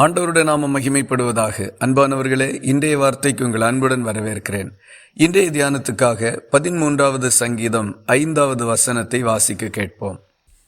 ஆண்டவருடைய நாம மகிமைப்படுவதாக. அன்பானவர்களே இன்றைய வார்த்தைக்கு உங்கள் அன்புடன் வரவேற்கிறேன். இன்றைய தியானத்துக்காக பதிமூன்றாவது சங்கீதம் ஐந்தாவது வசனத்தை வாசிக்க கேட்போம்.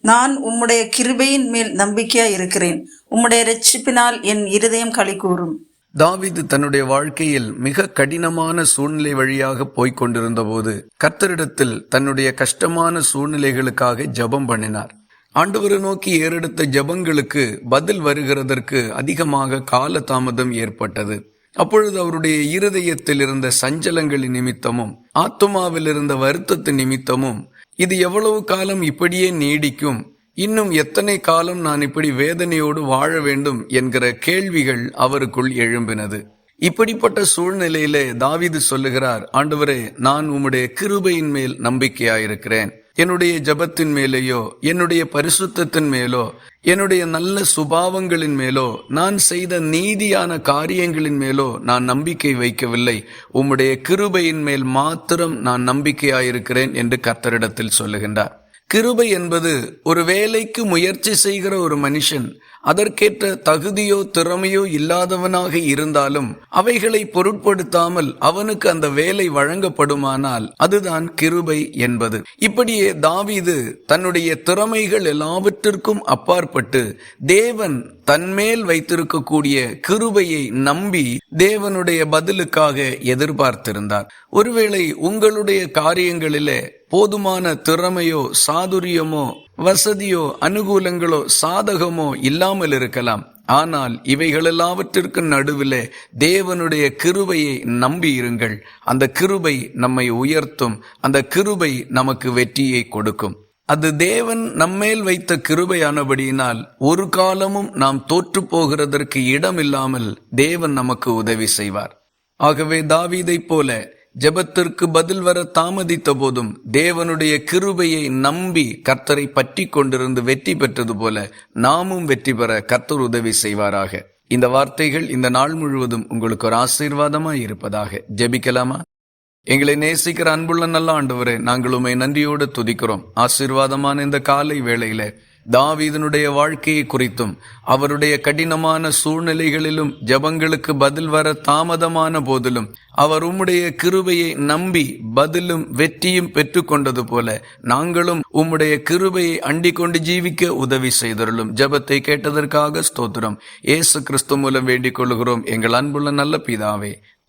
நான் உம்முடைய கிருபையின் மேல் நம்பிக்கையா இருக்கிறேன். உம்முடைய இரட்சிப்பினால் என் இருதயம் களி கூறும். தாவீது தன்னுடைய வாழ்க்கையில் மிக கடினமான சூழ்நிலை வழியாக போய்க் கொண்டிருந்த போது கர்த்தரிடத்தில் தன்னுடைய கஷ்டமான சூழ்நிலைகளுக்காக ஜெபம் பண்ணினார். ஆண்டவரை நோக்கி ஏறெடுத்த ஜெபங்களுக்கு பதில் வருகிறதற்கு அதிகமாக கால தாமதம் ஏற்பட்டது. அப்பொழுது அவருடைய இருதயத்தில் இருந்த சஞ்சலங்களின் நிமித்தமும் ஆத்துமாவில் இருந்த வருத்தத்து நிமித்தமும் இது எவ்வளவு காலம் இப்படியே நீடிக்கும் இன்னும் எத்தனை காலம் நான் இப்படி வேதனையோடு வாழ வேண்டும் என்கிற கேள்விகள் அவருக்குள் எழும்பினது. இப்படிப்பட்ட சூழ்நிலையிலே தாவீது சொல்லுகிறார் ஆண்டவரே நான் உம்முடைய கிருபையின் மேல் நம்பிக்கையாயிருக்கிறேன். என்னுடைய ஜபத்தின் மேலேயோ என்னுடைய பரிசுத்தத்தின் மேலோ என்னுடைய நல்ல சுபாவங்களின் மேலோ நான் செய்த நீதியான காரியங்களின் மேலோ நான் நம்பிக்கை வைக்கவில்லை. உம்முடைய கிருபையின் மேல் மாத்திரம் நான் நம்பிக்கையாயிருக்கிறேன் என்று கர்த்தரிடத்தில் சொல்லுகின்றார். கிருபை என்பது ஒரு வேலைக்கு முயற்சி செய்கிற ஒரு மனுஷன். அதற்கேற்ற தகுதியோ திறமையோ இல்லாதவனாக இருந்தாலும் அவைகளை பொருட்படுத்தாமல் அவனுக்கு அந்த வேலை வழங்கப்படுமானால் அதுதான் கிருபை என்பது. இப்படியே தாவீது தன்னுடைய திறமைகள் எல்லாவற்றிற்கும் அப்பாற்பட்டு தேவன் தன்மேல் வைத்திருக்கக்கூடிய கிருபையை நம்பி தேவனுடைய பதிலுக்காக எதிர்பார்த்திருந்தார். ஒருவேளை உங்களுடைய காரியங்களிலே போதுமான திறமையோ சாதுரியமோ வசதியோ அனுகூலங்களோ சாதகமோ இல்லாமல் இருக்கலாம். ஆனால் இவைகளெல்லாவற்றிற்கு நடுவிலே தேவனுடைய கிருபையை நம்பி இருங்கள். அந்த கிருபை நம்மை உயர்த்தும். அந்த கிருபை நமக்கு வெற்றியை கொடுக்கும். அது தேவன் நம்மேல் வைத்த கிருபையானபடியினால் ஒரு காலமும் நாம் தோற்று போகிறதற்கு இடமில்லாமல் தேவன் நமக்கு உதவி செய்வார். ஆகவே தாவீதைப் போல ஜெபத்திற்கு பதில் வர தாமதித்த போதும் தேவனுடைய கிருபையை நம்பி கர்த்தரை பற்றி கொண்டிருந்து வெற்றி பெற்றது போல நாமும் வெற்றி பெற கர்த்தர் உதவி செய்வாராக. இந்த வார்த்தைகள் இந்த நாள் முழுவதும் உங்களுக்கு ஒரு ஆசீர்வாதமாய் இருப்பதாக ஜெபிக்கலாமா? எங்களை நேசிக்கிற அன்புள்ள நல்ல ஆண்டவரே நாங்கள் உமை நன்றியோடு துதிக்கிறோம். ஆசீர்வாதமான இந்த காலை வேளையில தாவீதனுடைய வாழ்க்கையை குறித்தும் அவருடைய கடினமான சூழ்நிலைகளிலும் ஜபங்களுக்கு பதில் வர தாமதமான போதிலும் அவர் உம்முடைய கிருபையை நம்பி பதிலும் வெற்றியும் பெற்றுக்கொண்டது போல நாங்களும் உம்முடைய கிருபையை அண்டிக்கொண்டு ஜீவிக்க உதவி செய்தருளும். ஜபத்தை கேட்டதற்காக ஸ்தோத்திரம். இயேசு கிறிஸ்து மூலம் வேண்டிக் கொள்கிறோம் எங்கள் அன்புள்ள நல்ல பிதாவே